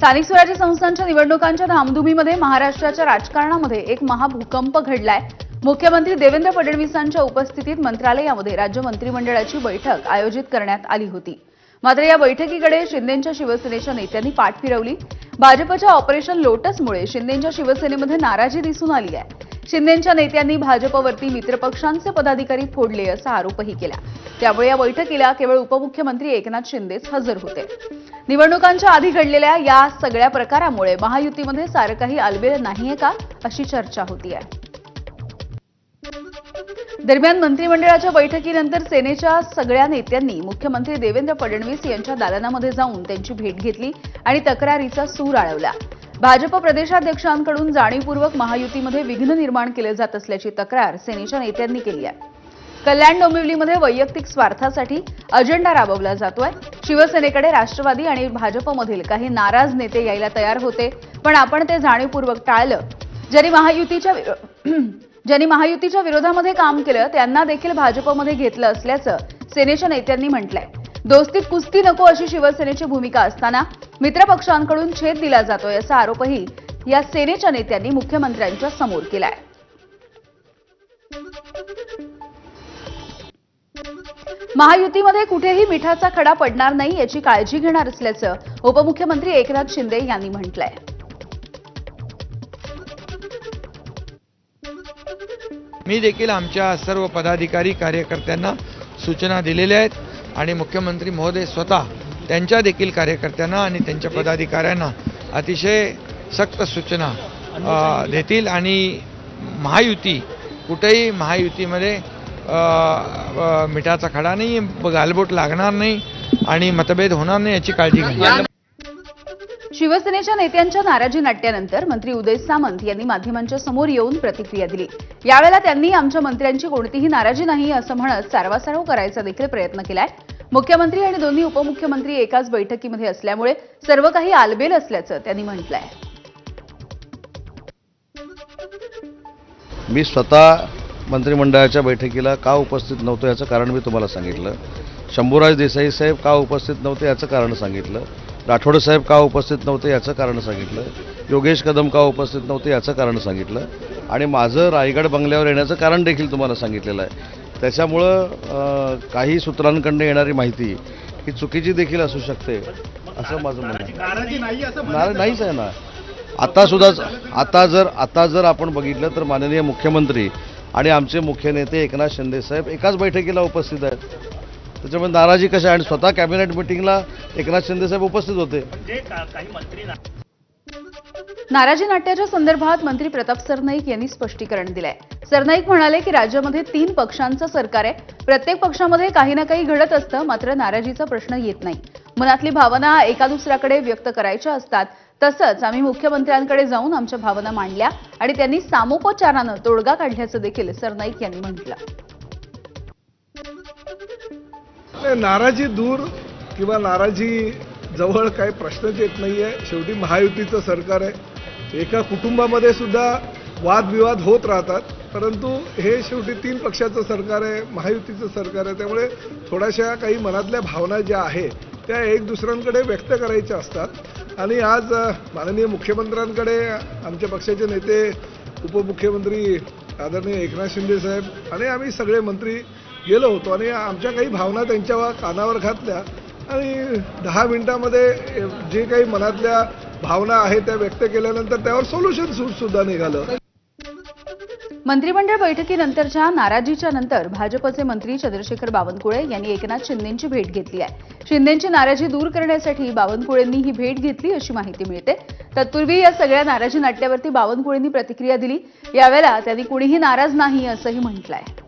स्थानिक स्वराज्य संस्थांच्या निवडणुकांच्या धामधुमीमध्ये महाराष्ट्राच्या राजकारणामध्ये एक महाभूकंप घडलाय. मुख्यमंत्री देवेंद्र फडणवीसांच्या उपस्थितीत मंत्रालयामध्ये राज्य मंत्रिमंडळाची बैठक आयोजित करण्यात आली होती. मात्र या बैठकीकडे शिंदेच्या शिवसेनेच्या नेत्यांनी पाठ फिरवली भाजपच्या ऑपरेशन लोटसमुळे शिंदेच्या शिवसेनेमध्ये नाराजी दिसून आली आहे. शिंदेच्या नेत्यांनी भाजपवरती मित्रपक्षांचे पदाधिकारी फोडले असा आरोपही केला. त्यामुळे या बैठकीला केवळ उपमुख्यमंत्री एकनाथ शिंदेच हजर होते. निवडणुकांच्या आधी घडलेल्या या सगळ्या प्रकारामुळे महायुतीमध्ये सारं काही आलबेल नाहीये का अशी चर्चा होती आहे दरम्यान मंत्रिमंडळाच्या बैठकीनंतर सेनेच्या सगळ्या नेत्यांनी मुख्यमंत्री देवेंद्र फडणवीस यांच्या दालनामध्ये जाऊन त्यांची भेट घेतली आणि तक्रारीचा सूर आळवला. भाजप प्रदेशाध्यक्षांकडून जाणीवपूर्वक महायुतीमध्ये विघ्न निर्माण केले जात असल्याची तक्रार सेनेच्या नेत्यांनी केली आहे. कल्याण डोंबिवलीमध्ये वैयक्तिक स्वार्थासाठी अजेंडा राबवला जातोय. शिवसेनेकडे राष्ट्रवादी आणि भाजपमधील काही नाराज नेते यायला तयार होते पण आपण ते जाणीवपूर्वक टाळलं. ज्यांनी महायुतीच्या ज्यांनी महायुतीच्या विरोधामध्ये काम केलं त्यांना देखील भाजपमध्ये घेतलं असल्याचं सेनेच्या नेत्यांनी म्हटलंय. दोस्तीत कुस्ती नको अशी शिवसेनेची भूमिका असताना मित्रपक्षांकडून छेद दिला जातोय असा आरोपही या सेनेच्या नेत्यांनी मुख्यमंत्र्यांच्या समोर केलाय. महायुतीमध्ये कुठेही मिठाचा खडा पडणार नाही याची काळजी घेणार असल्याचं उपमुख्यमंत्री एकनाथ शिंदे यांनी म्हटलंय. मी देखील आमच्या सर्व पदाधिकारी कार्यकर्त्यांना सूचना दिलेल्या आहेत. आणि मुख्यमंत्री महोदय स्वतः त्यांच्या देखील कार्यकर्त्यांना आणि त्यांच्या पदाधिकाऱ्यांना अतिशय सक्त सूचना देतील आणि महायुती कुठेही महायुतीमध्ये मिठाचा खडा नाही गालबोट लागणार नाही आणि मतभेद होणार नाही याची काळजी घ्या. शिवसेनेच्या नेत्यांच्या नाराजी नाट्यानंतर मंत्री उदय सामंत यांनी माध्यमांच्या समोर येऊन प्रतिक्रिया दिली. यावेळेला त्यांनी आमच्या मंत्र्यांची कोणतीही नाराजी नाही असं म्हणत सारवासारव करायचा देखील प्रयत्न केलाय. मुख्यमंत्री आणि दोन्ही उपमुख्यमंत्री एकाच बैठकीमध्ये असल्यामुळे सर्व काही आलबेल असल्याचं त्यांनी म्हटलंय. मी स्वतः मंत्रिमंडळाच्या बैठकीला का उपस्थित नव्हतो याचं कारण मी तुम्हाला सांगितलं. शंभूराज देसाई साहेब का उपस्थित नव्हते याचं कारण सांगितलं. राठोड साहेब का उपस्थित नव्हते याचं कारण सांगितलं. योगेश कदम का उपस्थित नव्हते याचं कारण सांगितलं. आणि माझं रायगड बंगल्यावर येण्याचं कारण देखील तुम्हाला सांगितलेलं आहे. त्याच्यामुळं काही सूत्रांकडनं येणारी माहिती ही चुकीची देखील असू शकते असं माझं म्हणणं नाहीच आहे ना. आता सुद्धा आता जर आता जर आपण बघितलं तर माननीय मुख्यमंत्री आणि आमचे मुख्य नेते एकनाथ शिंदे साहेब एकाच बैठकीला उपस्थित आहेत. त्याच्यामुळे नाराजी कशा आहे? आणि स्वतः कॅबिनेट मिटिंगला एकनाथ शिंदे साहेब उपस्थित होते. नाराजी नाट्याच्या संदर्भात मंत्री प्रताप सरनाईक यांनी स्पष्टीकरण दिलंय. सरनाईक म्हणाले की राज्यामध्ये तीन पक्षांचं सरकार आहे. प्रत्येक पक्षामध्ये काही ना काही घडत असतं मात्र नाराजीचा प्रश्न येत नाही. मनातली भावना एका दुसऱ्याकडे व्यक्त करायच्या असतात. तसंच आम्ही मुख्यमंत्र्यांकडे जाऊन आमच्या भावना मांडल्या आणि त्यांनी सामोपचारानं तोडगा काढल्याचं देखील सरनाईक यांनी म्हटलं. नाराजी दूर किंवा नाराजी जवळ काही प्रश्नच येत नाहीये. शेवटी महायुतीचं सरकार आहे. एका कुटुंबामध्ये सुद्धा वादविवाद होत राहतात. परंतु हे शेवटी तीन पक्षाचं सरकार आहे महायुतीचं सरकार आहे. त्यामुळे थोड्याशा काही मनातल्या भावना ज्या आहेत त्या एक दुसऱ्यांकडे व्यक्त करायच्या असतात. आणि आज माननीय मुख्यमंत्र्यांकडे आमच्या पक्षाचे नेते उपमुख्यमंत्री आदरणीय एकनाथ शिंदे साहेब आणि आम्ही सगळे मंत्री गेलो होतो. आणि आमच्या काही भावना त्यांच्या कानावर घातल्या. आणि दहा मिनिटामध्ये जे काही मनातल्या भावना आहे त्या व्यक्त केल्यानंतर त्यावर सोल्युशन सुद्धा निघालं. मंत्रिमंडळ बैठकीनंतरच्या नाराजीच्या नंतर भाजपचे मंत्री चंद्रशेखर बावनकुळे यांनी एकनाथ शिंदेची भेट घेतली आहे. शिंदेची नाराजी दूर करण्यासाठी बावनकुळेंनी ही भेट घेतली अशी माहिती मिळते. तत्पूर्वी या सगळ्या नाराजी नाट्यावरती बावनकुळेंनी प्रतिक्रिया दिली. यावेळेला त्यांनी कुणीही नाराज नाही असंही म्हटलंय.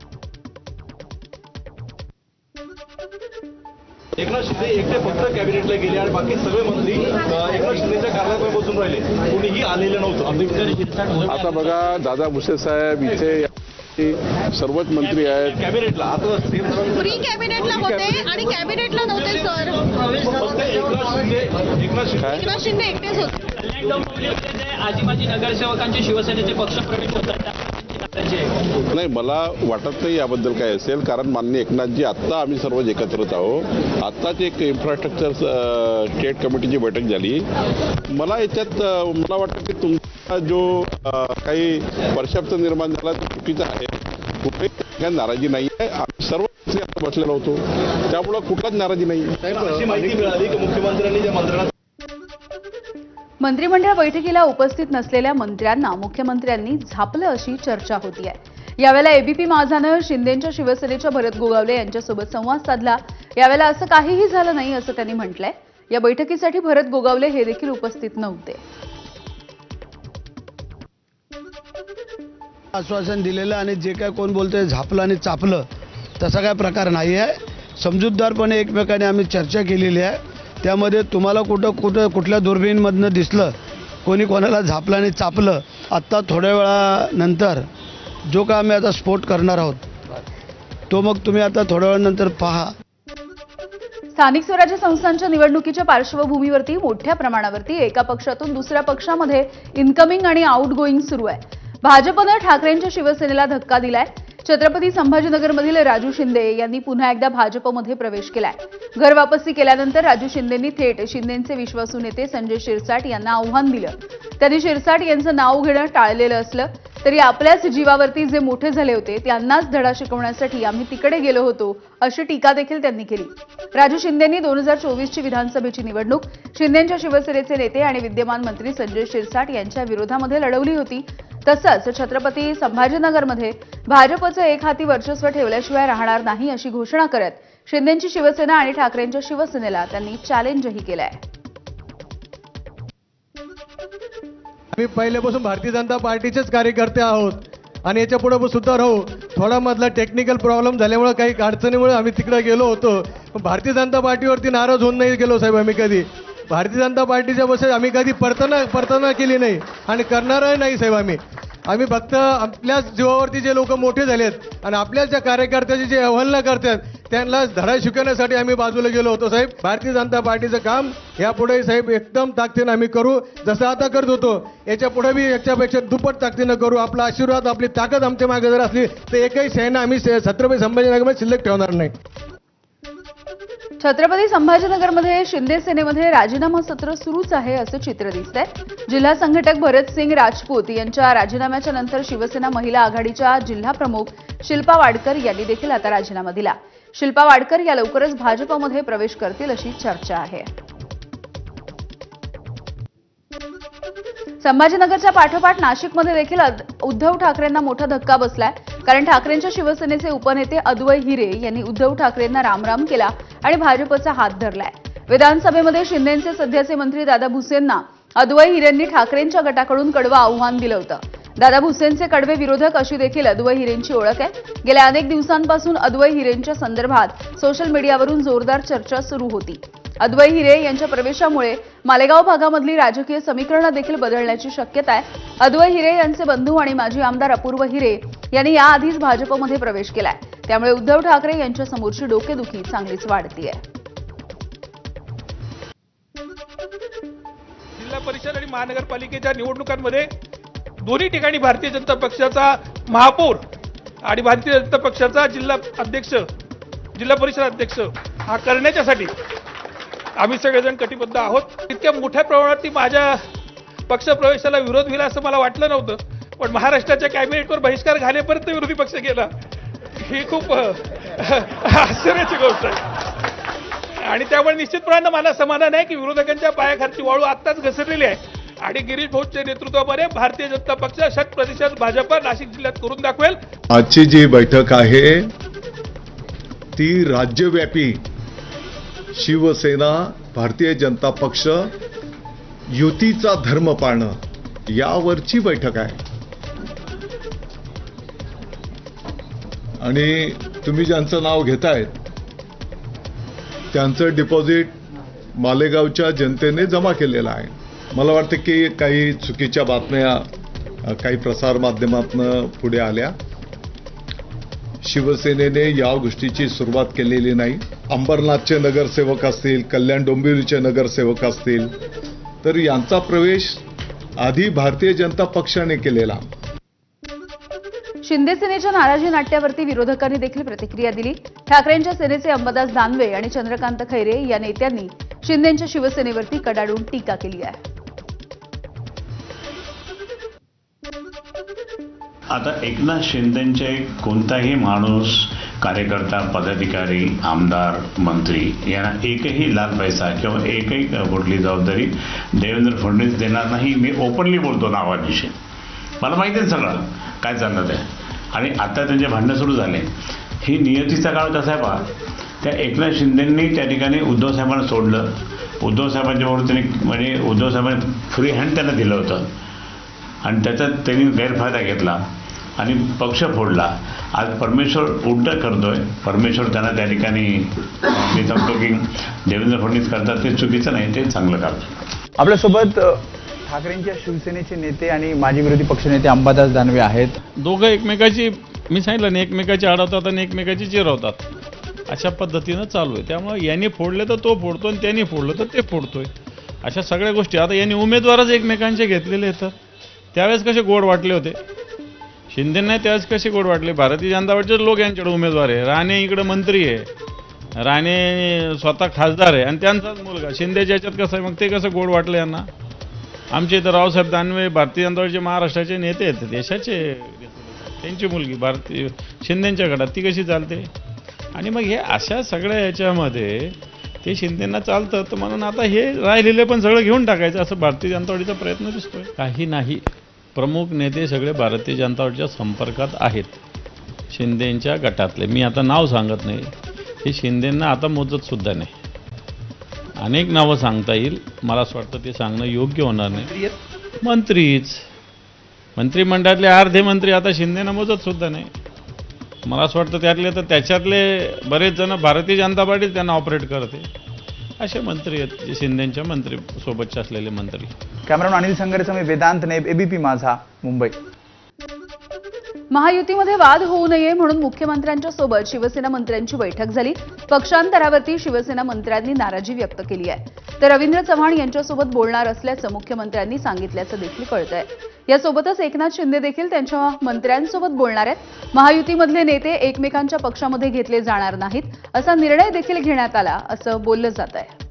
एकनाथ शिंदे एकटे फक्त कॅबिनेटला गेले आणि बाकी सगळे मंत्री एकनाथ शिंदेच्या कार्यालयात बसून राहिले. कोणीही आलेलं नव्हतं. आता बघा दादा भुसे साहेब इथे सर्वच मंत्री आहेत. कॅबिनेटला. आता कॅबिनेटला होते आणि कॅबिनेटला नव्हते सर फक्त एकनाथ शिंदे एकनाथ एकटेच होते कल्याण डोंबिवलीमध्ये जे आजी माजी नगरसेवकांचे शिवसेनेचे पक्ष प्रवेश होतात नाही मला वाटत नाही याबद्दल काय असेल कारण माननीय एकनाथजी आत्ता आम्ही सर्व एकत्रच आहोत. आत्ताच एक इन्फ्रास्ट्रक्चर स्टेट कमिटीची बैठक झाली. मला याच्यात मला वाटतं की तुमचा जो काही परशाप्त निर्माण झाला तो चुकीचा आहे. कुठेही काही नाराजी नाही आहे. आम्ही सर्व बसलेलो होतो. त्यामुळं कुठलाच नाराजी नाही माहिती मिळाली की मुख्यमंत्र्यांनी ज्या मंत्र्यांना मंत्रिमंडळ बैठकीला उपस्थित नसलेल्या मंत्र्यांना मुख्यमंत्र्यांनी झापलं अशी चर्चा होती आहे. यावेळेला एबीपी माझानं शिंदेच्या शिवसेनेच्या भरत गोगावले यांच्यासोबत संवाद साधला. यावेळेला असं काहीही झालं नाही असं त्यांनी म्हटलंय. या बैठकीसाठी भरत गोगावले हे देखील उपस्थित नव्हते. आश्वासन दिलेलं आणि जे काय कोण बोलतोय झापलं आणि चापलं तसा काय प्रकार नाही आहे समजूतदारपणे एकमेकांनी आम्ही चर्चा केलेली आहे. त्यामध्ये तुम्हाला कुठं कुठं कुठल्या दुर्बीणमधनं दिसलं कोणी कोणाला झापलं आणि चापलं आत्ता थोड्या वेळानंतर जो का आम्ही आता स्फोट करणार आहोत तो मग तुम्ही आता थोड्या वेळानंतर पहा. स्थानिक स्वराज्य संस्थांच्या निवडणुकीच्या पार्श्वभूमीवरती मोठ्या प्रमाणावरती एका पक्षातून दुसऱ्या पक्षामध्ये इन्कमिंग आणि आउटगोईंग सुरू आहे. भाजपनं ठाकरेंच्या शिवसेनेला धक्का दिलाय. छत्रपती संभाजीनगरमधील राजू शिंदे यांनी पुन्हा एकदा भाजपमध्ये प्रवेश केलाय. घर वापसी केल्यानंतर राजू शिंदेंनी थेट शिंदेचे विश्वासू नेते संजय शिरसाट यांना आव्हान दिलं. त्यांनी शिरसाट यांचं नाव घेणं टाळलेलं असलं तरी आपल्याच जीवावरती जे मोठे झाले होते त्यांनाच धडा शिकवण्यासाठी आम्ही तिकडे गेलो होतो अशी टीका देखील त्यांनी केली. राजू शिंदेंनी दोन हजार चोवीसची विधानसभेची निवडणूक शिंदेंच्या शिवसेनेचे नेते आणि विद्यमान मंत्री संजय शिरसाट यांच्या विरोधामध्ये लढवली होती. तसंच छत्रपती संभाजीनगरमध्ये भाजपचं एक हाती वर्चस्व ठेवल्याशिवाय राहणार नाही अशी घोषणा करत शिंदेची शिवसेना आणि ठाकरेंच्या शिवसेनेला त्यांनी चॅलेंजही केलाय. आम्ही पहिल्यापासून भारतीय जनता पार्टीचेच कार्यकर्ते आहोत आणि याच्यापुढे सुद्धा राहू. थोडा मधला टेक्निकल प्रॉब्लेम झाल्यामुळे काही अडचणीमुळे आम्ही तिकडे गेलो होतो. पण भारतीय जनता पार्टीवरती नाराज होऊन नाही गेलो साहेब आम्ही कधी. भारतीय जनता पार्टीच्या बसेस आम्ही कधी परतना परतना केली नाही आणि करणारही नाही साहेब आम्ही. आम्ही फक्त आपल्याच जीवावरती जे लोक मोठे झालेत आणि आपल्याच ज्या कार्यकर्त्याची जे अवहेलना करतात त्यांना धडा शिकवण्यासाठी आम्ही बाजूला गेलो होतो साहेब. भारतीय जनता पार्टीचं काम यापुढे साहेब एकदम ताकदीनं आम्ही करू. जसं आता करत होतो याच्यापुढे बी याच्यापेक्षा दुप्पट ताकदीनं करू. आपला आशीर्वाद आपली ताकद आमच्या मागे जर असली तर एकही सेना आम्ही छत्रपती संभाजीनगरमध्ये शिल्लक ठेवणार नाही. छत्रपती संभाजीनगरमध्ये शिंदे सेनेमध्ये राजीनामा सत्र सुरूच आहे असं चित्र दिसतंय. जिल्हा संघटक भरत सिंग राजपूत यांच्या राजीनाम्याच्या नंतर शिवसेना महिला आघाडीच्या जिल्हा प्रमुख शिल्पा वाडकर यांनी देखील आता राजीनामा दिला. शिल्पा वाडकर या लवकरच भाजपमध्ये प्रवेश करतील अशी चर्चा आहे. संभाजीनगरच्या पाठोपाठ नाशिकमध्ये देखील उद्धव ठाकरेंना मोठा धक्का बसलाय. कारण ठाकरेंच्या शिवसेनेचे उपनेते अद्वय हिरे यांनी उद्धव ठाकरेंना रामराम केला आणि भाजपचा हात धरलाय. विधानसभेमध्ये शिंदेचे सध्याचे मंत्री दादा भुसेंना अद्वय हिरेंनी ठाकरेंच्या गटाकडून कडवं आव्हान दिलं होतं. दादा भुसेंचे कडवे विरोधक अशी देखील अद्वय हिरेंची ओळख आहे. गेल्या अनेक दिवसांपासून अद्वय हिरेंच्या संदर्भात सोशल मीडियावरून जोरदार चर्चा सुरू होती. अद्वै हिरे यांच्या प्रवेशामुळे मालेगाव भागामधली राजकीय समीकरणं देखील बदलण्याची शक्यता आहे. अद्वै हिरे यांचे बंधू आणि माजी आमदार अपूर्व हिरे यांनी याआधीच भाजपमध्ये प्रवेश केलाय. त्यामुळे उद्धव ठाकरे यांच्या समोरची डोकेदुखी चांगलीच वाढतीये. जिल्हा परिषद आणि महानगरपालिकेच्या निवडणुकांमध्ये दोन्ही ठिकाणी भारतीय जनता पक्षाचा महापौर आणि भारतीय जनता पक्षाचा जिल्हा अध्यक्ष जिल्हा परिषद अध्यक्ष हा करण्याच्यासाठी आम्ही सगळेजण कटिबद्ध आहोत. इतक्या मोठ्या प्रमाणात ती माझ्या पक्षप्रवेशाला विरोध होईल असं मला वाटलं नव्हतं. पण महाराष्ट्राच्या कॅबिनेटवर बहिष्कार घालेपर्यंत विरोधी पक्ष गेला. ही खूप आश्चर्याची गोष्ट आहे. आणि त्यामुळे निश्चितपणानं मला समाधान आहे की विरोधकांच्या पायाखालची वाळू आत्ताच घसरलेली आहे. आणि गिरीश भाऊच्या नेतृत्वामध्ये भारतीय जनता पक्ष शत प्रतिशत भाजप नाशिक जिल्ह्यात करून दाखवेल. आजची जी बैठक आहे ती राज्यव्यापी शिवसेना भारतीय जनता पक्ष युतीचा धर्म पाळणं यावरची बैठक आहे. आणि तुम्ही ज्यांचं नाव घेतायत त्यांचं डिपॉझिट मालेगावच्या जनतेने जमा केलेलं आहे. मला वाटतं की काही चुकीच्या बातम्या काही प्रसारमाध्यमातनं पुढे आल्या. शिवसेनेने या गोष्टीची सुरुवात केलेली नाही. अंबरनाथचे नगरसेवक असतील कल्याण डोंबिवलीचे नगरसेवक असतील तर यांचा प्रवेश आधी भारतीय जनता पक्षाने केलेला. शिंदे सेनेच्या नाराजी नाट्यावरती विरोधकांनी देखील प्रतिक्रिया दिली. ठाकरेंच्या सेनेचे अंबादास दानवे आणि चंद्रकांत खैरे या नेत्यांनी शिंदेच्या शिवसेनेवरती कडाडून टीका केली आहे. आता एकनाथ शिंदेचे कोणताही माणूस कार्यकर्ता पदाधिकारी आमदार मंत्री यांना एकही लाल पैसा किंवा एकही कुठली जबाबदारी देवेंद्र फडणवीस देणार नाही. मी ओपनली बोलतो नावाविषयी. मला माहिती आहे सगळं. काय चाललं ते आणि आता त्यांचे भांडणं सुरू झाले. ही नियतीचा काळ कसा आहे पहा. त्या एकनाथ शिंदेंनी त्या ठिकाणी उद्धव साहेबांना सोडलं. उद्धव साहेबांच्या बरोबर त्यांनी म्हणजे उद्धव साहेबांनी फ्री हँड त्यांना दिलं होतं. आणि त्याचा त्यांनी गैरफायदा घेतला. आणि पक्ष फोडला. आज परमेश्वर उलट करतोय. परमेश्वर त्यांना त्या ठिकाणी मी सांगतो की देवेंद्र फडणवीस करतात ते चुकीचं नाही ते चांगलं करतात आपल्यासोबत ठाकरेंच्या शिवसेनेचे नेते आणि माजी विरोधी पक्षनेते अंबादास दानवे आहेत. दोघं एकमेकाची मी सांगितलं ना एकमेकाची अडवतात आणि एकमेकाची चिरवतात. अशा पद्धतीनं चालू आहे. त्यामुळे यांनी फोडले तर तो फोडतो आणि त्यांनी फोडलं तर ते फोडतोय. अशा सगळ्या गोष्टी. आता यांनी उमेदवारच एकमेकांचे घेतलेले आहेत. तर त्यावेळेस कसे गोड वाटले होते? शिंदेना त्यावेळेस कसे गोड वाटले? भारतीय जनता पार्टीचे लोक यांच्याकडे उमेदवार आहे. राणे इकडे मंत्री आहे. राणे स्वतः खासदार आहे. आणि त्यांचाच मुलगा. शिंदेच्या याच्यात कसं आहे? मग ते कसं गोड वाटलं यांना? आमचे इथं रावसाहेब दानवे भारतीय जनता पार्टीचे महाराष्ट्राचे नेते आहेत. देशाचे त्यांची मुलगी भारतीय शिंदेच्या गटात. ती कशी चालते? आणि मग हे अशा सगळ्या याच्यामध्ये ते शिंदेना चालतं. तर म्हणून आता हे राहिलेले पण सगळं घेऊन टाकायचं असं भारतीय जनता पार्टीचा प्रयत्न दिसतोय. काही नाही. प्रमुख नेते सगळे भारतीय जनता पार्टीच्या संपर्कात आहेत. शिंदेंच्या गटातले. मी आता नाव सांगत नाही. हे शिंदेंना आता मोजतसुद्धा नाही. अनेक नावं सांगता येईल. मला असं वाटतं ते सांगणं योग्य होणार नाही. मंत्रीच. मंत्रिमंडळातले अर्धे मंत्री आता शिंदेना मोजतसुद्धा नाही. मला असं वाटतं त्यातले तर त्याच्यातले बरेच जण भारतीय जनता पार्टी त्यांना ऑपरेट करते. असे मंत्री आहेत शिंदेच्या मंत्री सोबतचे असलेले मंत्री. कॅमेरामन अनिल संघरेचा मी वेदांत नेब एबीपी माझा मुंबई. महायुतीमध्ये वाद होऊ नये म्हणून मुख्यमंत्र्यांच्या सोबत शिवसेना मंत्र्यांची बैठक झाली. पक्षांतरावरती शिवसेना मंत्र्यांनी नाराजी व्यक्त केली आहे. तर रवींद्र चव्हाण यांच्यासोबत बोलणार असल्याचं मुख्यमंत्र्यांनी सांगितल्याचं देखील कळत आहे यासोबतच एकनाथ शिंदे देखील त्यांच्या मंत्र्यांसोबत बोलणार आहेत. महायुतीमधले नेते एकमेकांच्या पक्षामध्ये घेतले जाणार नाहीत. असा निर्णय देखील घेण्यात आला असं बोललं जात आहे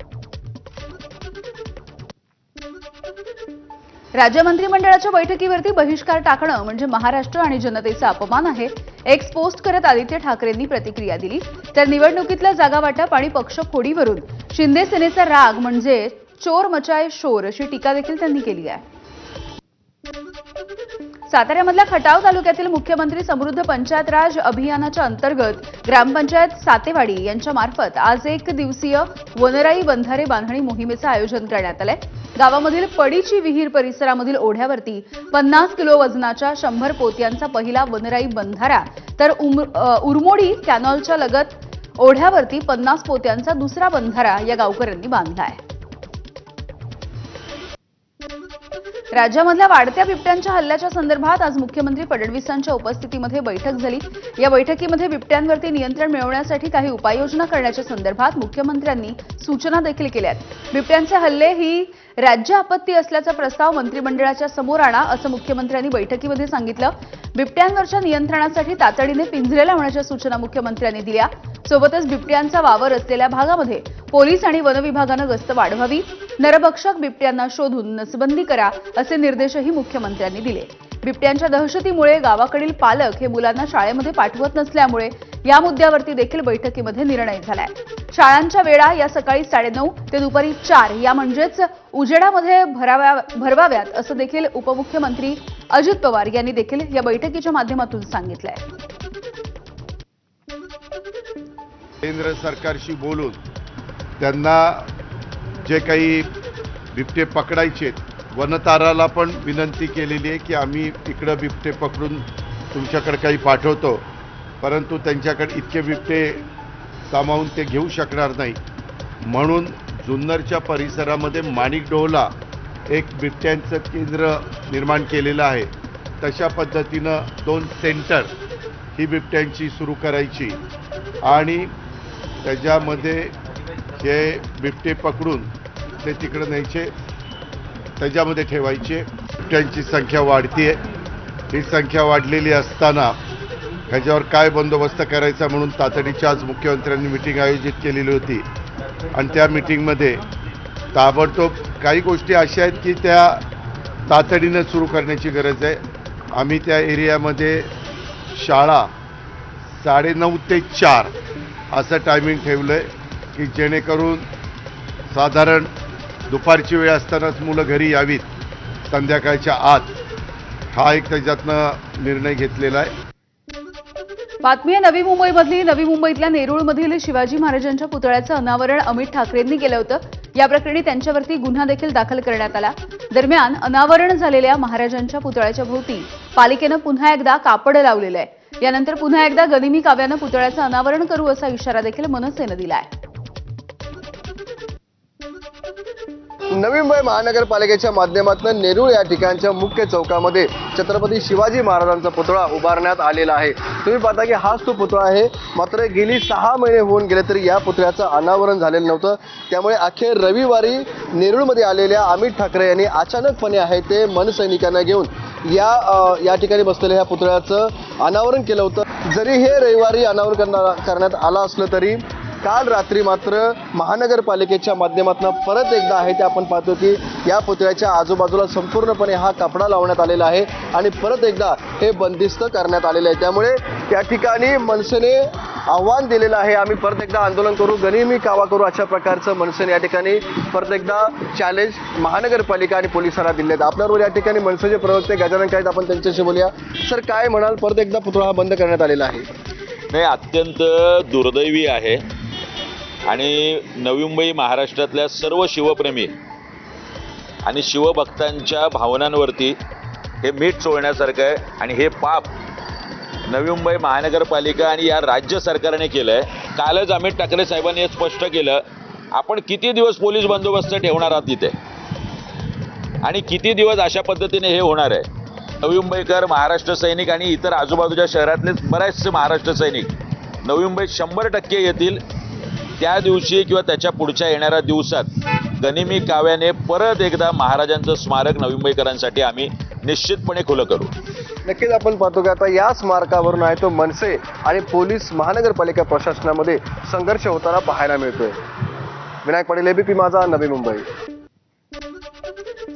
राज्य मंत्रिमंडळाच्या बैठकीवरती बहिष्कार टाकणं म्हणजे महाराष्ट्र आणि जनतेचा अपमान आहे. एक्स पोस्ट करत आदित्य ठाकरेंनी प्रतिक्रिया दिली. तर निवडणुकीतलं जागावाटप आणि पक्ष फोडीवरून शिंदे सेनेचा राग म्हणजे चोर मचाय शोर अशी टीका देखील त्यांनी केली आहे. साताऱ्यामधल्या खटाव तालुक्यातील मुख्यमंत्री समृद्ध पंचायत राज अभियानाच्या अंतर्गत ग्रामपंचायत सातेवाडी यांच्या मार्फत आज एक दिवसीय वनराई बंधारे बांधणी मोहिमेचं आयोजन करण्यात आलंय. गावामधील पडीची विहीर परिसरामधील ओढ्यावरती पन्नास किलो वजनाच्या शंभर पोत्यांचा पहिला वनराई बंधारा तर उरमोडी कॅनॉलच्या लगत ओढ्यावरती पन्नास पोत्यांचा दुसरा बंधारा या गावकऱ्यांनी बांधला आहे. राज्यामधल्या वाढत्या बिबट्यांच्या हल्ल्याच्या संदर्भात आज मुख्यमंत्री फडणवीसांच्या उपस्थितीमध्ये बैठक झाली. या बैठकीमध्ये बिबट्यांवरती नियंत्रण मिळवण्यासाठी काही उपाययोजना करण्याच्या संदर्भात मुख्यमंत्र्यांनी सूचना देखील केल्या आहेत बिबट्यांचे हल्ले ही राज्य आपत्ती असल्याचा प्रस्ताव मंत्रिमंडळाच्या समोर आणा असं मुख्यमंत्र्यांनी बैठकीमध्ये सांगितलं. बिबट्यांवरच्या नियंत्रणासाठी तातडीने पिंजरे लावण्याच्या सूचना मुख्यमंत्र्यांनी दिल्या. सोबतच बिबट्यांचा वावर असलेल्या भागामध्ये पोलीस आणि वनविभागानं गस्त वाढवावी. नरभक्षक बिबट्यांना शोधून नसबंदी करा असे निर्देशही मुख्यमंत्र्यांनी दिले. बिबट्यांच्या दहशतीमुळे गावाकडील पालक हे मुलांना शाळेमध्ये पाठवत नसल्यामुळे या मुद्द्यावरती देखील बैठकीमध्ये निर्णय झालाय. शाळांच्या वेळा या सकाळी साडेनऊ ते दुपारी चार या म्हणजेच उजेडामध्ये भराव्या भरवाव्यात असं देखील उपमुख्यमंत्री अजित पवार यांनी देखील या बैठकीच्या माध्यमातून सांगितलंय. केंद्र सरकारशी बोलून त्यांना जे काही बिबटे पकडायचे वनताराला पण विनंती केलेली आहे की आम्ही इकडं बिबटे पकडून तुमच्याकडे काही पाठवतो. परंतु त्यांच्याकडे इतके बिबटे सामावून ते घेऊ शकणार नाही. म्हणून जुन्नरच्या परिसरामध्ये माणिकडोहला एक बिबट्यांचं केंद्र निर्माण केलेलं आहे. तशा पद्धतीनं दोन सेंटर ही बिबट्यांची सुरू करायची. आणि त्याच्यामध्ये जे बिबटे पकडून ते तिकडं न्यायचे त्याच्यामध्ये ठेवायचे. बिबट्यांची संख्या वाढतीये. ही संख्या वाढलेली असताना ह्याच्यावर काय बंदोबस्त करायचा म्हणून तातडीची आज मुख्यमंत्र्यांनी मिटिंग आयोजित केलेली होती. आणि त्या मिटिंगमध्ये ताबडतोब काही गोष्टी अशा आहेत की त्या तातडीनं सुरू करण्याची गरज आहे. आम्ही त्या एरियामध्ये शाळा साडेनऊ ते चार असं टायमिंग ठेवलं आहे की जेणेकरून साधारण दुपारची वेळ असतानाच मुलं घरी यावीत. संध्याकाळच्या आत हा एक त्याच्यातनं निर्णय घेतलेला आहे. बातमी आहे नवी मुंबईमधली. नवी मुंबईतल्या नेरुळमधील शिवाजी महाराजांच्या पुतळ्याचं अनावरण अमित ठाकरेंनी केलं होतं. या प्रकरणी त्यांच्यावरती गुन्हा देखील दाखल करण्यात आला. दरम्यान अनावरण झालेल्या महाराजांच्या पुतळ्याच्या भोवती पालिकेनं पुन्हा एकदा कापड लावलेलं आहे. यानंतर पुन्हा एकदा गनिमी काव्यानं पुतळ्याचं अनावरण करू असा इशारा देखील मनसेनं दिला आहे नवी मुंबई महानगरपालिकेच्या माध्यमातून नेरूळ या ठिकाणच्या मुख्य चौकामध्ये छत्रपती शिवाजी महाराजांचा पुतळा उभारण्यात आलेला आहे. तुम्ही पाहता की हाच तो पुतळा आहे. मात्र गेली सहा महिने होऊन गेले तरी या पुतळ्याचं अनावरण झालेलं नव्हतं. त्यामुळे अखेर रविवारी नेरूळमध्ये आलेल्या अमित ठाकरे यांनी अचानकपणे आहे ते मनसैनिकांना घेऊन या या ठिकाणी बसलेल्या ह्या पुतळ्याचं अनावरण केलं होतं. जरी हे रविवारी अनावरण करणार करण्यात आलं असलं तरी काल रात्री मात्र महानगरपालिकेच्या माध्यमातून परत एकदा आहे ते आपण पाहतो की या पुतळ्याच्या आजूबाजूला संपूर्णपणे हा कपडा लावण्यात आलेला आहे आणि परत एकदा हे बंदिस्त करण्यात आलेलं आहे. त्यामुळे त्या ठिकाणी मनसेने आव्हान दिलेलं आहे. आम्ही परत एकदा आंदोलन करू गनिमी कावा करू अशा प्रकारचं मनसेने या ठिकाणी परत एकदा चॅलेंज महानगरपालिका आणि पोलिसांना दिले आहेत. आपल्याबरोबर या ठिकाणी मनसेचे प्रवक्ते गजानन काहीत आपण त्यांच्याशी बोलूया. सर काय म्हणाल? परत एकदा पुतळा हा बंद करण्यात आलेला आहे. नाही अत्यंत दुर्दैवी आहे. आणि नवी मुंबई महाराष्ट्रातल्या सर्व शिवप्रेमी आणि शिवभक्तांच्या भावनांवरती हे मीठ चोळण्यासारखं आहे. आणि हे पाप नवी मुंबई महानगरपालिका आणि या राज्य सरकारने केलं आहे कालच अमित ठाकरे साहेबांनी हे स्पष्ट केलं आपण किती दिवस पोलीस बंदोबस्त ठेवणार आहात तिथे? आणि किती दिवस अशा पद्धतीने हे होणार आहे? नवी मुंबईकर महाराष्ट्र सैनिक आणि इतर आजूबाजूच्या शहरातले बरेचसे महाराष्ट्र सैनिक नवी मुंबईत शंभर टक्के येतील. त्या दिवशी किंवा त्याच्या पुढच्या येणाऱ्या दिवसात गनिमी काव्याने परत एकदा महाराजांचं स्मारक नवी मुंबईकरांसाठी आम्ही निश्चितपणे खुलं करू. नक्कीच आपण पाहतो की आता या स्मारकावरून आहे तो मनसे आणि पोलीस महानगरपालिका प्रशासनामध्ये संघर्ष होताना पाहायला मिळतोय. विनायक पाटील एबीपी माझा नवी मुंबई.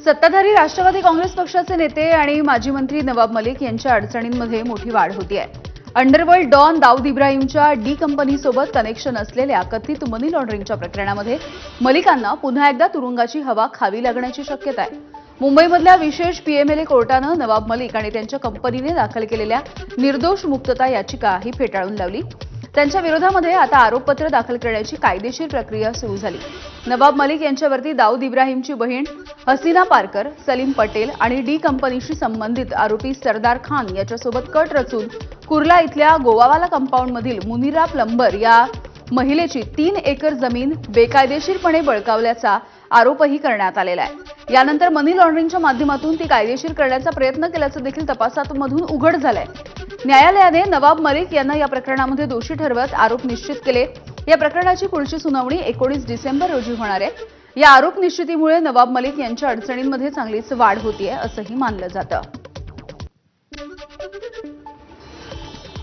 सत्ताधारी राष्ट्रवादी काँग्रेस पक्षाचे नेते आणि माजी मंत्री नवाब मलिक यांच्या अडचणींमध्ये मोठी वाढ होती आहे अंडरवर्ल्ड डॉन दाऊद इब्राहिमच्या डी कंपनीसोबत कनेक्शन असलेल्या कथित मनी लॉन्ड्रिंगच्या प्रकरणामध्ये मलिकांना पुन्हा एकदा तुरुंगाची हवा खावी लागण्याची शक्यता आहे. मुंबईमधल्या विशेष पीएमएलए कोर्टानं नवाब मलिक आणि त्यांच्या कंपनीने दाखल केलेल्या निर्दोष मुक्तता याचिका ही फेटाळून लावली. त्यांच्या विरोधामध्ये आता आरोपपत्र दाखल करण्याची कायदेशीर प्रक्रिया सुरू झाली. नवाब मलिक यांच्यावरती दाऊद इब्राहिमची बहीण हसीना पारकर सलीम पटेल आणि डी कंपनीशी संबंधित आरोपी सरदार खान याच्यासोबत कट रचून कुर्ला इथल्या गोवावाला कंपाऊंडमधील मुनिरा प्लंबर या महिलेची तीन एकर जमीन बेकायदेशीरपणे बळकावल्याचा आरोपही करण्यात आलेला आहे. यानंतर मनी लॉन्ड्रिंगच्या माध्यमातून ती कायदेशीर करण्याचा प्रयत्न केल्याचं देखील तपासातमधून उघड झालंय. न्यायालयाने नवाब मलिक यांना या प्रकरणामध्ये दोषी ठरवत आरोप निश्चित केले. या प्रकरणाची पुढची सुनावणी एकोणीस डिसेंबर रोजी होणार आहे. या आरोप निश्चितीमुळे नवाब मलिक यांच्या अडचणींमध्ये चांगलीच वाढ होतीये असंही मानलं जातं.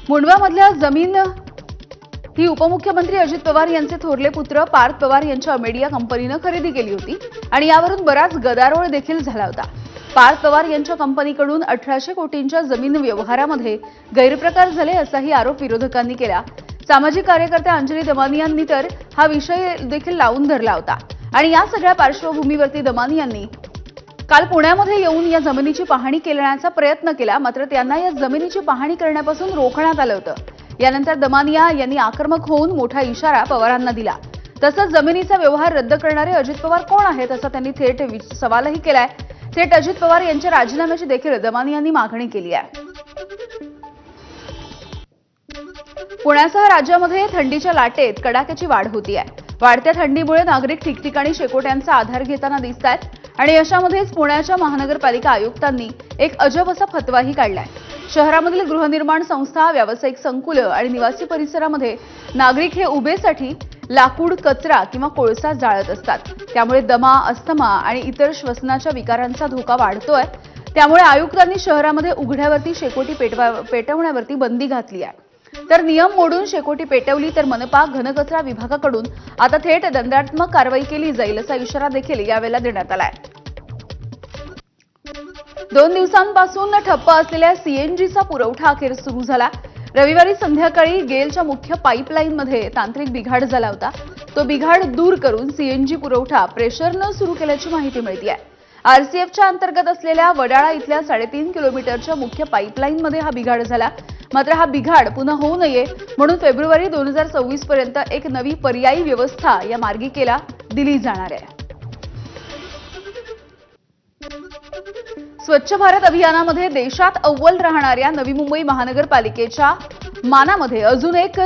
मुंडवामधल्या जमीन ही उपमुख्यमंत्री अजित पवार यांचे थोरले पुत्र पार्थ पवार यांच्या अमेडिया कंपनीनं खरेदी केली होती आणि यावरून बराच गदारोळ देखील झाला होता. पार पवार यांच्या कंपनीकडून अठराशे कोटींच्या जमीन व्यवहारामध्ये गैरप्रकार झाले असाही आरोप विरोधकांनी केला. सामाजिक कार्यकर्त्या अंजली दमानी यांनी तर हा विषय देखील लावून धरला होता. आणि या सगळ्या पार्श्वभूमीवरती दमानी यांनी काल पुण्यामध्ये येऊन या जमिनीची पाहणी करण्याचा प्रयत्न केला मात्र त्यांना या जमिनीची पाहणी करण्यापासून रोखण्यात आलं होतं. यानंतर दमानिया यांनी आक्रमक होऊन मोठा इशारा पवारांना दिला. तसंच जमिनीचा व्यवहार रद्द करणारे अजित पवार कोण आहेत असा त्यांनी थेट सवालही केलाय. थेट अजित पवार यांच्या राजीनाम्याची देखील दमानी यांनी मागणी केली आहे. पुण्यासह राज्यामध्ये थंडीच्या लाटेत कडाक्याची वाढ होती आहे वाढत्या थंडीमुळे नागरिक ठिकठिकाणी शेकोट्यांचा आधार घेताना दिसत आहेत आणि अशामध्येच पुण्याच्या महानगरपालिका आयुक्तांनी एक अजब असा फतवाही काढलाय. शहरामधील गृहनिर्माण संस्था व्यावसायिक संकुलं आणि निवासी परिसरामध्ये नागरिक हे उभेसाठी लाकूड कचरा किंवा कोळसा जाळत असतात. त्यामुळे दमा अस्थमा आणि इतर श्वसनाच्या विकारांचा धोका वाढतोय. त्यामुळे आयुक्तांनी शहरामध्ये उघड्यावरती शेकोटी पेटवा पेटवण्यावरती बंदी घातली आहे. तर नियम मोडून शेकोटी पेटवली तर मनपा घनकचरा विभागाकडून आता थेट दंडात्मक कारवाई केली जाईल असा इशारा देखील यावेळेला देण्यात आलाय. दोन दिवसांपासून ठप्प असलेल्या सीएनजीचा पुरवठा अखेर सुरू झाला. रविवारी संध्याकाळी गेलच्या मुख्य पाईपलाईनमध्ये तांत्रिक बिघाड झाला होता. तो बिघाड दूर करून सीएनजी पुरवठा प्रेशरनं सुरू केल्याची माहिती मिळते आहे आरसीएफच्या अंतर्गत असलेल्या वडाळा इथल्या साडेतीन किलोमीटरच्या मुख्य पाईपलाईनमध्ये हा बिघाड झाला. मात्र हा बिघाड पुन्हा होऊ नये म्हणून फेब्रुवारी दोन हजार सव्वीस पर्यंत एक नवी पर्यायी व्यवस्था या मार्गिकेला दिली जाणार आहे. स्वच्छ भारत अभियानामध्ये देशात अव्वल राहणाऱ्या नवी मुंबई महानगरपालिकेच्या मानामध्ये अजून एक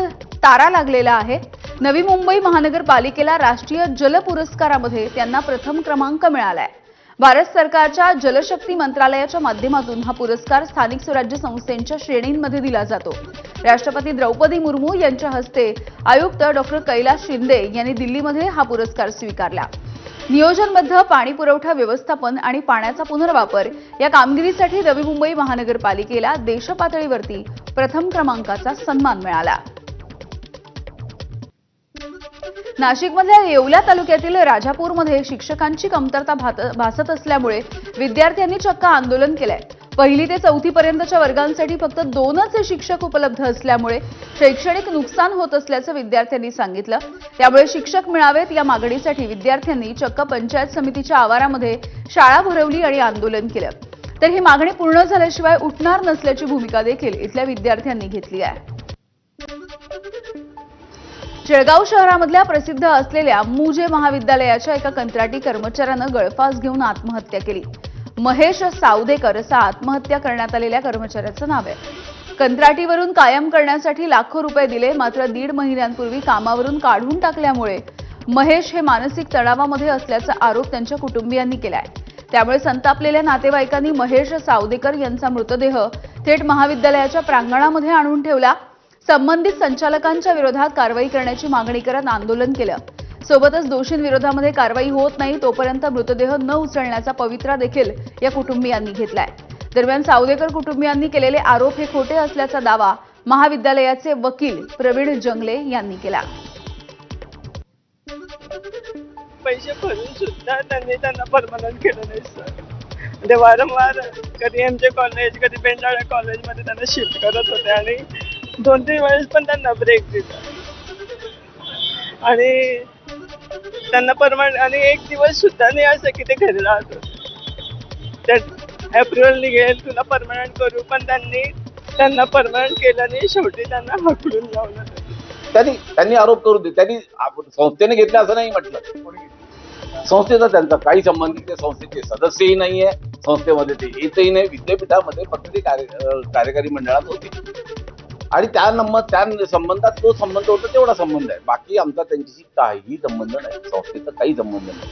तारा लागलेला आहे. नवी मुंबई महानगरपालिकेला राष्ट्रीय जल पुरस्कारामध्ये त्यांना प्रथम क्रमांक मिळालाय. भारत सरकारच्या जलशक्ती मंत्रालयाच्या माध्यमातून हा पुरस्कार स्थानिक स्वराज्य संस्थेच्या श्रेणींमध्ये दिला जातो. राष्ट्रपती द्रौपदी मुर्मू यांच्या हस्ते आयुक्त डॉक्टर कैलास शिंदे यांनी दिल्लीमध्ये हा पुरस्कार स्वीकारला. नियोजनबद्ध पाणी पुरवठा व्यवस्थापन आणि पाण्याचा पुनर्वापर या कामगिरीसाठी नवी मुंबई महानगरपालिकेला देशपातळीवरती प्रथम क्रमांकाचा सन्मान मिळाला. नाशिकमधल्या येवला तालुक्यातील राजापूरमध्ये शिक्षकांची कमतरता भात- भासत असल्यामुळे विद्यार्थ्यांनी चक्क आंदोलन केलंय. पहिली ते चौथी पर्यंतच्या वर्गांसाठी फक्त दोनच शिक्षक उपलब्ध असल्यामुळे शैक्षणिक नुकसान होत असल्याचं विद्यार्थ्यांनी सांगितलं. त्यामुळे शिक्षक मिळावेत या मागणीसाठी विद्यार्थ्यांनी चक्क पंचायत समितीच्या आवारामध्ये शाळा भरवली आणि आंदोलन केलं. तर ही मागणी पूर्ण झाल्याशिवाय उठणार नसल्याची भूमिका देखील इथल्या विद्यार्थ्यांनी घेतली आहे. जळगाव शहरामधल्या प्रसिद्ध असलेल्या मुजे महाविद्यालयाच्या एका कंत्राटी कर्मचाऱ्यानं गळफास घेऊन आत्महत्या केली. महेश सावदेकर असं आत्महत्या करण्यात आलेल्या कर्मचाऱ्याचं नाव आहे. कंत्राटीवरून कायम करण्यासाठी लाखो रुपये दिले मात्र दीड महिन्यांपूर्वी कामावरून काढून टाकल्यामुळे महेश हे मानसिक तणावामध्ये असल्याचा आरोप त्यांच्या कुटुंबियांनी केलाय. त्यामुळे संतापलेल्या नातेवाईकांनी महेश सावदेकर यांचा मृतदेह थेट महाविद्यालयाच्या प्रांगणामध्ये आणून ठेवला. संबंधित संचालकांच्या विरोधात कारवाई करण्याची मागणी करत आंदोलन केलं. सोबतच दोषींविरोधामध्ये कारवाई होत नाही तोपर्यंत मृतदेह न उचलण्याचा पवित्रा देखील या कुटुंबियांनी घेतलाय. दरम्यान सावदेकर कुटुंबियांनी केलेले आरोप हे खोटे असल्याचा दावा महाविद्यालयाचे वकील प्रवीण जंगले यांनी केला. पैसे भरून सुद्धा त्यांनी त्यांना परमनंट केलं नाही सर ते म्हणजे वारंवार कधी एमजे कॉलेज कधी बेंडाळ्या कॉलेजमध्ये त्यांना शिफ्ट करत होते आणि दोन तीन वेळेस पण त्यांना ब्रेक दिला. आणि त्यांना परमानंट आणि एक दिवस सुद्धा नाही असं की ते घरी राहतो होते. त्या एप्रिल निघेल तुला परमनंट करू पण त्यांनी त्यांना परमनंट केलं नाही शेवटी त्यांना हकडून लावलं. त्यांनी त्यांनी आरोप करू दे. त्यांनी संस्थेने घेतलं असं नाही म्हटलं. संस्थेचा त्यांचा काही संबंधित संस्थेचे सदस्यही नाहीये. संस्थेमध्ये ते येतही नाही. विद्यापीठामध्ये फक्त ते कार्य कार्यकारी मंडळात होते. आणि त्या नंबर त्या संबंधात जो संबंध होता तेवढा संबंध आहे. बाकी आमचा त्यांच्याशी काही संबंध नाही. संस्थेचा काही संबंध नाही.